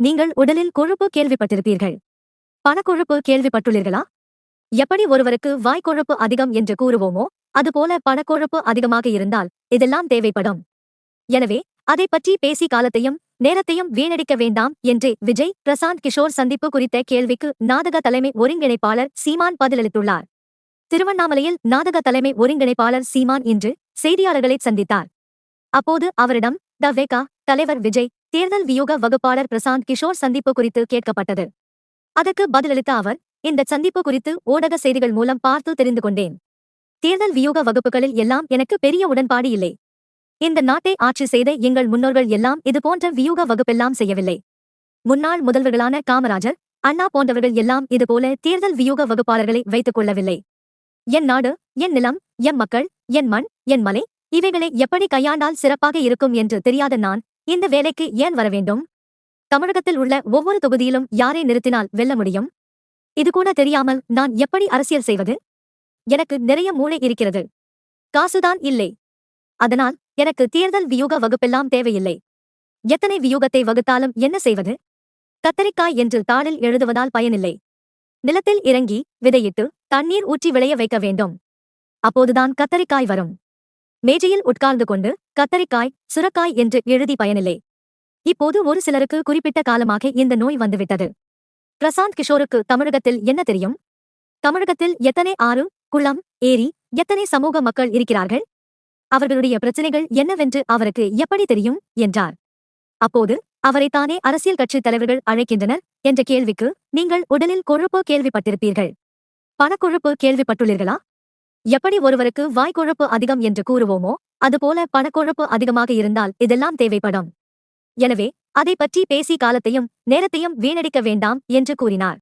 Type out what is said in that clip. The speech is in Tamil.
நீங்கள் உடலில் கொழுப்பு கேள்விப்பட்டிருப்பீர்கள். பணக்கொழுப்பு கேள்விப்பட்டுள்ளீர்களா? எப்படி ஒருவருக்கு வாய்க்கொழுப்பு அதிகம் என்று கூறுவோமோ அதுபோல பணக்கொழுப்பு அதிகமாக இருந்தால் இதெல்லாம் தேவைப்படும். எனவே அதை பற்றி பேசி காலத்தையும் நேரத்தையும் வீணடிக்க வேண்டாம் என்று விஜய் பிரசாந்த் கிஷோர் சந்திப்பு குறித்த கேள்விக்கு நாடக தலைமை ஒருங்கிணைப்பாளர் சீமான் பதிலளித்துள்ளார். திருவண்ணாமலையில் நாடக தலைமை ஒருங்கிணைப்பாளர் சீமான் இன்று செய்தியாளர்களை சந்தித்தார். அப்போது அவரிடம் த வேகா தலைவர் விஜய் தேர்தல் வியூக வகுப்பாளர் பிரசாந்த் கிஷோர் சந்திப்பு குறித்து கேட்கப்பட்டது. அதற்கு பதிலளித்த அவர் இந்த சந்திப்பு குறித்து ஊடக செய்திகள் மூலம் பார்த்து தெரிந்து கொண்டேன். தேர்தல் வியூக வகுப்புகளில் எல்லாம் எனக்கு பெரிய உடன்பாடு இல்லை. இந்த நாட்டை ஆட்சி செய்த எங்கள் முன்னோர்கள் எல்லாம் இதுபோன்ற வியூக வகுப்பெல்லாம் செய்யவில்லை. முன்னாள் முதல்வர்களான காமராஜர் அண்ணா போன்றவர்கள் எல்லாம் இதுபோல தேர்தல் வியூக வகுப்பாளர்களை வைத்துக் கொள்ளவில்லை. என் நாடு என் நிலம் என் மக்கள் என் மண் என் மலை இவைகளை எப்படி கையாண்டால் சிறப்பாக இருக்கும் என்று தெரியாத நான் இந்த வேலைக்கு ஏன் வர வேண்டும்? தமிழகத்தில் உள்ள ஒவ்வொரு தொகுதியிலும் யாரை நிறுத்தினால் வெல்ல முடியும்? இது கூட தெரியாமல் நான் எப்படி அரசியல் செய்வது? எனக்கு நிறைய மூளை இருக்கிறது. காசுதான் இல்லை. அதனால் எனக்கு தேர்தல் வியூக வகுப்பெல்லாம் தேவையில்லை. எத்தனை வியூகத்தை வகுத்தாலும் என்ன செய்வது? கத்தரிக்காய் என்று தாளில் எழுதுவதால் பயனில்லை. நிலத்தில் இறங்கி விதையிட்டு தண்ணீர் ஊற்றி விளைய வைக்க வேண்டும். அப்போதுதான் கத்தரிக்காய் வரும். மேஜையில் உட்கார்ந்து கொண்டு கத்தரிக்காய் சுரக்காய் என்று எழுதி பயனில்லை. இப்போது ஒரு சிலருக்கு குறிப்பிட்ட காலமாக இந்த நோய் வந்துவிட்டது. பிரசாந்த் கிஷோருக்கு தமிழகத்தில் என்ன தெரியும்? தமிழகத்தில் எத்தனை ஆறு குளம் ஏரி எத்தனை சமூக மக்கள் இருக்கிறார்கள்? அவர்களுடைய பிரச்சனைகள் என்னவென்று அவருக்கு எப்படி தெரியும்? என்றார். அப்போது அவரைத்தானே அரசியல் கட்சித் தலைவர்கள் அழைக்கின்றனர்? என்ற கேள்விக்கு நீங்கள் உடலில் கொழுப்பு கேள்விப்பட்டிருப்பீர்கள். பணக்கொழுப்பு கேள்விப்பட்டுள்ளீர்களா? எப்படி ஒருவருக்கு வாய்க்குழப்பு அதிகம் என்று கூறுவோமோ அதுபோல பணக்குழப்பு அதிகமாக இருந்தால் இதெல்லாம் தேவைப்படும். எனவே அதை பற்றி பேசி காலத்தையும் நேரத்தையும் வீணடிக்க வேண்டாம் என்று கூறினார்.